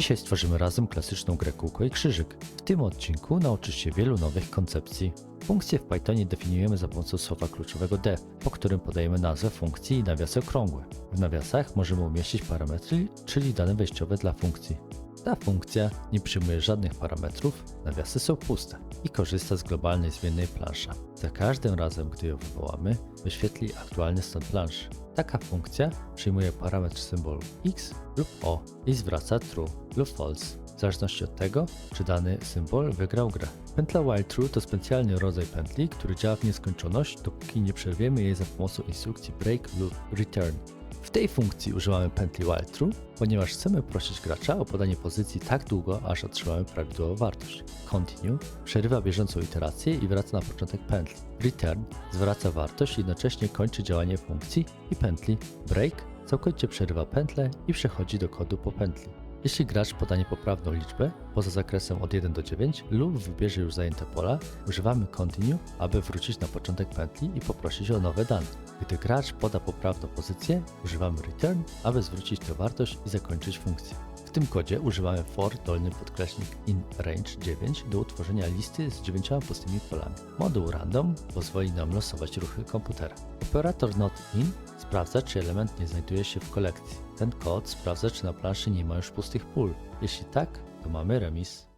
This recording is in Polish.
Dzisiaj stworzymy razem klasyczną grę kółko i krzyżyk. W tym odcinku nauczysz się wielu nowych koncepcji. Funkcje w Pythonie definiujemy za pomocą słowa kluczowego def, po którym podajemy nazwę funkcji i nawiasy okrągłe. W nawiasach możemy umieścić parametry, czyli dane wejściowe dla funkcji. Ta funkcja nie przyjmuje żadnych parametrów, nawiasy są puste i korzysta z globalnej zmiennej plansza. Za każdym razem, gdy ją wywołamy, wyświetli aktualny stan planszy. Taka funkcja przyjmuje parametr symbolu x lub o i zwraca true lub false, w zależności od tego, czy dany symbol wygrał grę. Pętla while true to specjalny rodzaj pętli, który działa w nieskończoność, dopóki nie przerwiemy jej za pomocą instrukcji break lub return. W tej funkcji używamy pętli while true, ponieważ chcemy prosić gracza o podanie pozycji tak długo, aż otrzymamy prawidłową wartość. Continue przerywa bieżącą iterację i wraca na początek pętli. Return zwraca wartość i jednocześnie kończy działanie funkcji i pętli. Break całkowicie przerywa pętlę i przechodzi do kodu po pętli. Jeśli gracz podanie poprawną liczbę poza zakresem od 1 do 9 lub wybierze już zajęte pola, używamy continue, aby wrócić na początek pętli i poprosić o nowe dane. Gdy gracz poda poprawną pozycję, używamy return, aby zwrócić tę wartość i zakończyć funkcję. W tym kodzie używamy for dolny podkreśnik in range 9 do utworzenia listy z 9 pustymi polami. Moduł random pozwoli nam losować ruchy komputera. Operator not in sprawdza, czy element nie znajduje się w kolekcji. Ten kod sprawdza, czy na planszy nie ma już pustych pól. Jeśli tak, to mamy remis.